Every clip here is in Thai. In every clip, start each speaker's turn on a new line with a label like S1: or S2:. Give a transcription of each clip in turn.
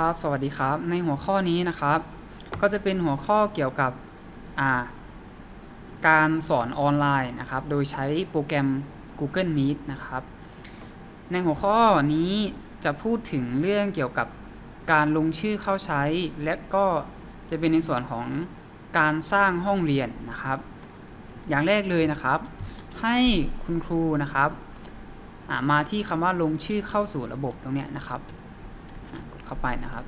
S1: ครับ สวัสดีครับ ในหัวข้อนี้นะครับ ก็จะเป็นหัวข้อเกี่ยวกับาการสอนออนไลน์นะครับ โดยใช้โปรแกรม Google Meet นะครับ ในหัวข้อนี้จะพูดถึงเรื่องเกี่ยวกับการลงชื่อเข้าใช้ และก็จะเป็นในส่วนของการสร้างห้องเรียนนะครับ อย่างแรกเลยนะครับ ให้คุณครูนะครับมาที่คำว่าลงชื่อเข้าสู่ระบบตรงนี้นะครับ เข้าไปนะครับ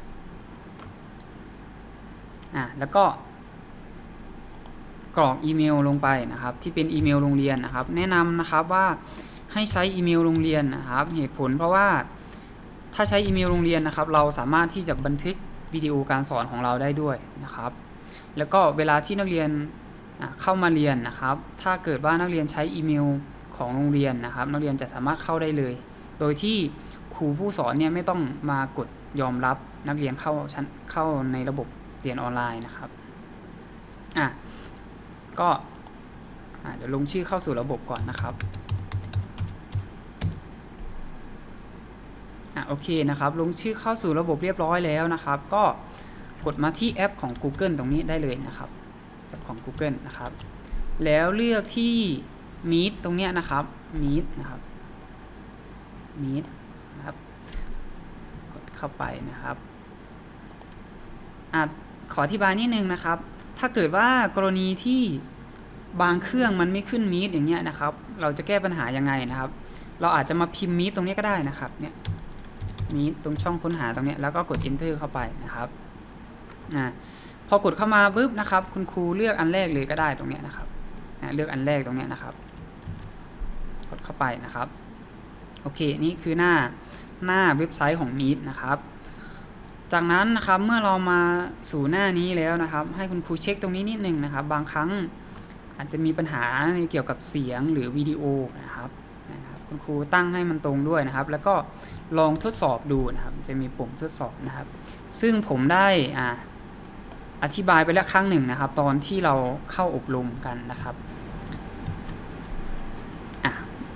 S1: อะแล้วก็กรอกอีเมลลงไปนะครับ ที่เป็นอีเมลโรงเรียนนะครับ แนะนำนะครับว่าให้ใช้อีเมลโรงเรียนนะครับ เหตุผลเพราะว่าถ้าใช้อีเมลโรงเรียนนะครับ เราสามารถที่จะบันทึกวิดีโอการสอนของเราได้ด้วยนะครับ แล้วก็เวลาที่นักเรียนเข้ามาเรียนนะครับ ถ้าเกิดว่านักเรียนใช้อีเมลของโรงเรียนนะครับ นักเรียนจะสามารถเข้าได้เลย โดยที่ครูผู้สอนเนี่ยไม่ต้องมากดยอมรับนักเรียนเข้าชั้นเข้าในระบบเรียนออนไลน์นะครับอะก็เดี๋ยวลงชื่อเข้าสู่ระบบก่อนนะครับอะโอเคนะครับ ลงชื่อเข้าสู่ระบบเรียบร้อยแล้วนะครับ ก็กดมาที่แอปของ Google ตรงนี้ได้เลยนะครับแอปของ Google นะครับ แล้วเลือกที่ Meet ตรงเนี้ยนะครับ Meet นะครับ Meet นะครับ กดเข้าไปนะครับอะขออธิบายนิดนึงนะครับ ถ้าเกิดว่ากรณีที่บางเครื่องมันไม่ขึ้นมีดอย่างเงี้ยนะครับ เราจะแก้ปัญหายังไงนะครับ เราอาจจะมาพิมพ์มีดตรงนี้ก็ได้นะครับ เนี่ยมีดตรงช่องค้นหาตรงเนี้ยแล้วก็กด enter เข้าไปนะครับอ่าพอกดเข้ามาปุ๊บนะครับ คุณครูเลือกอันแรกเลยก็ได้ตรงเนี้ยนะครับเลือกอันแรกตรงเนี้ยนะครับ กดเข้าไปนะครับ โอเค นี่คือหน้าหน้าเว็บไซต์ของ Meet นะครับ จากนั้นนะครับเมื่อเรามาสู่หน้านี้แล้วนะครับ ให้คุณครูเช็คตรงนี้นิดนึงนะครับ บางครั้งอาจจะมีปัญหาในเกี่ยวกับเสียงหรือวิดีโอนะครับนะครับ คุณครูตั้งให้มันตรงด้วยนะครับ แล้วก็ลองทดสอบดูนะครับ จะมีปุ่มทดสอบนะครับ ซึ่งผมได้อ่าอธิบายไปแล้วครั้งหนึ่งนะครับ ตอนที่เราเข้าอบรมกันนะครับ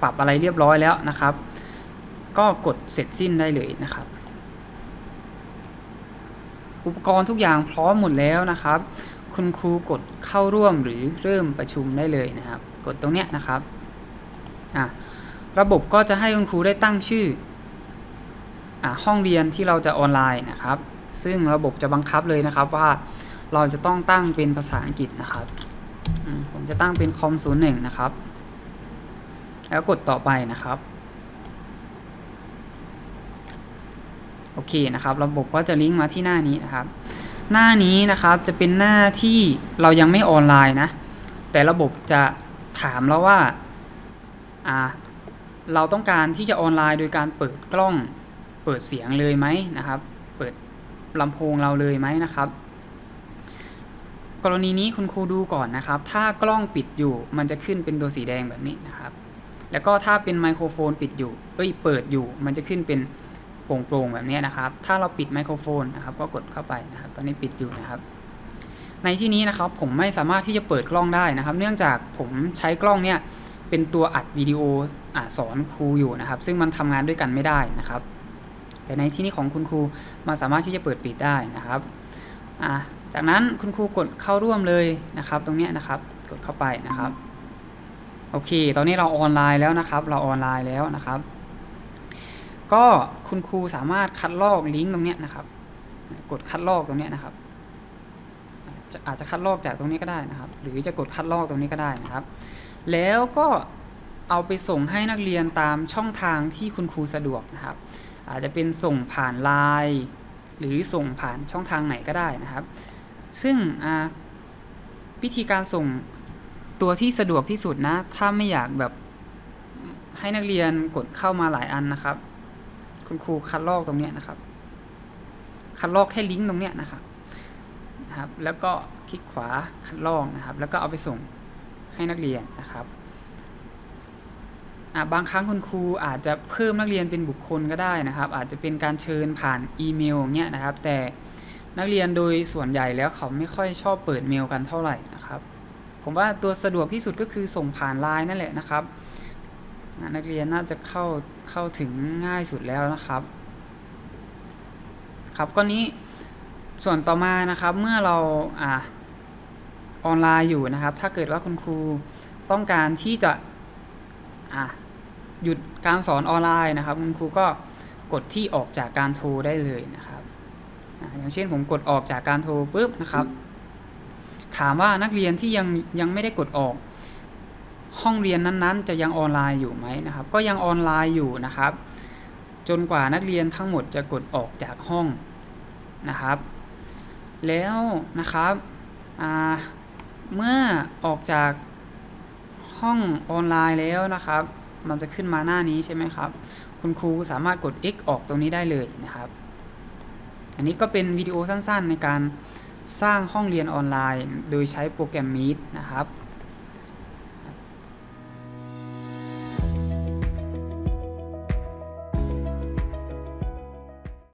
S1: ปรับอะไรเรียบร้อยแล้วนะครับ ก็กดเสร็จสิ้นได้เลยนะครับ อุปกรณ์ทุกอย่างพร้อมหมดแล้วนะครับ คุณครูกดเข้าร่วมหรือเริ่มประชุมได้เลยนะครับ กดตรงเนี้ยนะครับอะระบบก็จะให้คุณครูได้ตั้งชื่ออะห้องเรียนที่เราจะออนไลน์นะครับ ซึ่งระบบจะบังคับเลยนะครับว่าเราจะต้องตั้งเป็นภาษาอังกฤษนะครับ ผมจะตั้งเป็นคอมศูนย์หนึ่งนะครับ แล้วกดต่อไปนะครับ โอเคนะครับ ระบบก็จะลิงก์มาที่หน้านี้นะครับ หน้านี้นะครับจะเป็นหน้าที่เรายังไม่ออนไลน์นะ แต่ระบบจะถามเราว่าอ่าเราต้องการที่จะออนไลน์โดยการเปิดกล้องเปิดเสียงเลยไหมนะครับ เปิดลำโพงเราเลยไหมนะครับ กรณีนี้คุณครูดูก่อนนะครับ ถ้ากล้องปิดอยู่มันจะขึ้นเป็นตัวสีแดงแบบนี้นะครับ แล้วก็ถ้าเป็นไมโครโฟนปิดอยู่ เอ้ย เปิดอยู่ มันจะขึ้นเป็นโปร่งๆแบบนี้นะครับ ถ้าเราปิดไมโครโฟนนะครับ ก็กดเข้าไปนะครับ ตอนนี้ปิดอยู่นะครับ ในที่นี้นะครับ ผมไม่สามารถที่จะเปิดกล้องได้นะครับ เนื่องจากผมใช้กล้องเนี่ยเป็นตัวอัดวิดีโออสอนครูอยู่นะครับ ซึ่งมันทำงานด้วยกันไม่ได้นะครับ แต่ในที่นี้ของคุณครูมาสามารถที่จะเปิดปิดได้นะครับจากนั้นคุณครูกดเข้าร่วมเลยนะครับ ตรงนี้นะครับ กดเข้าไปนะครับ โอเค ตอนนี้เราออนไลน์แล้วนะครับ เราออนไลน์แล้วนะครับ ก็คุณครูสามารถคัดลอกลิงก์ตรงนี้นะครับ กดคัดลอกตรงนี้นะครับจะอาจจะคัดลอกจากตรงนี้ก็ได้นะครับ หรือจะกดคัดลอกตรงนี้ก็ได้นะครับ แล้วก็เอาไปส่งให้นักเรียนตามช่องทางที่คุณครูสะดวกนะครับ อาจจะเป็นส่งผ่านไลน์หรือส่งผ่านช่องทางไหนก็ได้นะครับ ซึ่งวิธีการส่ง ตัวที่สะดวกที่สุดนะ ถ้าไม่อยากแบบให้นักเรียนกดเข้ามาหลายอันนะครับ คุณครูคัดลอกตรงเนี้ยนะครับ คัดลอกแค่ลิงก์ตรงเนี้ยนะครับนะครับ แล้วก็คลิกขวาคัดลอกนะครับ แล้วก็เอาไปส่งให้นักเรียนนะครับบางครั้งคุณครูอาจจะเพิ่มนักเรียนเป็นบุคคลก็ได้นะครับ อาจจะเป็นการเชิญผ่านอีเมลอย่างเงี้ยนะครับ แต่นักเรียนโดยส่วนใหญ่แล้วเขาไม่ค่อยชอบเปิดเมลกันเท่าไหร่นะครับ ผมว่าตัวสะดวกที่สุดก็คือส่งผ่านไลน์นั่นแหละนะครับ นักเรียนน่าจะเข้าเข้าถึงง่ายสุดแล้วนะครับ ครับก็นี้ส่วนต่อมานะครับเมื่อเราอ่าออนไลน์อยู่นะครับ ถ้าเกิดว่าคุณครูต้องการที่จะอะหยุดการสอนออนไลน์นะครับ คุณครูก็กดที่ออกจากการโทรได้เลยนะครับออย่างเช่นผมกดออกจากการโทรปุ๊บนะครับ ถามว่านักเรียนที่ยังยังไม่ได้กดออก ห้องเรียนนั้นๆ จะยังออนไลน์อยู่ไหมนะครับ ก็ยังออนไลน์อยู่นะครับ จนกว่านักเรียนทั้งหมดจะกดออกจากห้องนะครับ แล้วนะครับเมื่อออกจากห้องออนไลน์แล้วนะครับ มันจะขึ้นมาหน้านี้ใช่ไหมครับ คุณครูสามารถกด X ออกตรงนี้ได้เลยนะครับ อันนี้ก็เป็นวิดีโอสั้นๆในการ สร้างห้องเรียนออนไลน์ โดยใช้โปรแกรม Meet นะครับ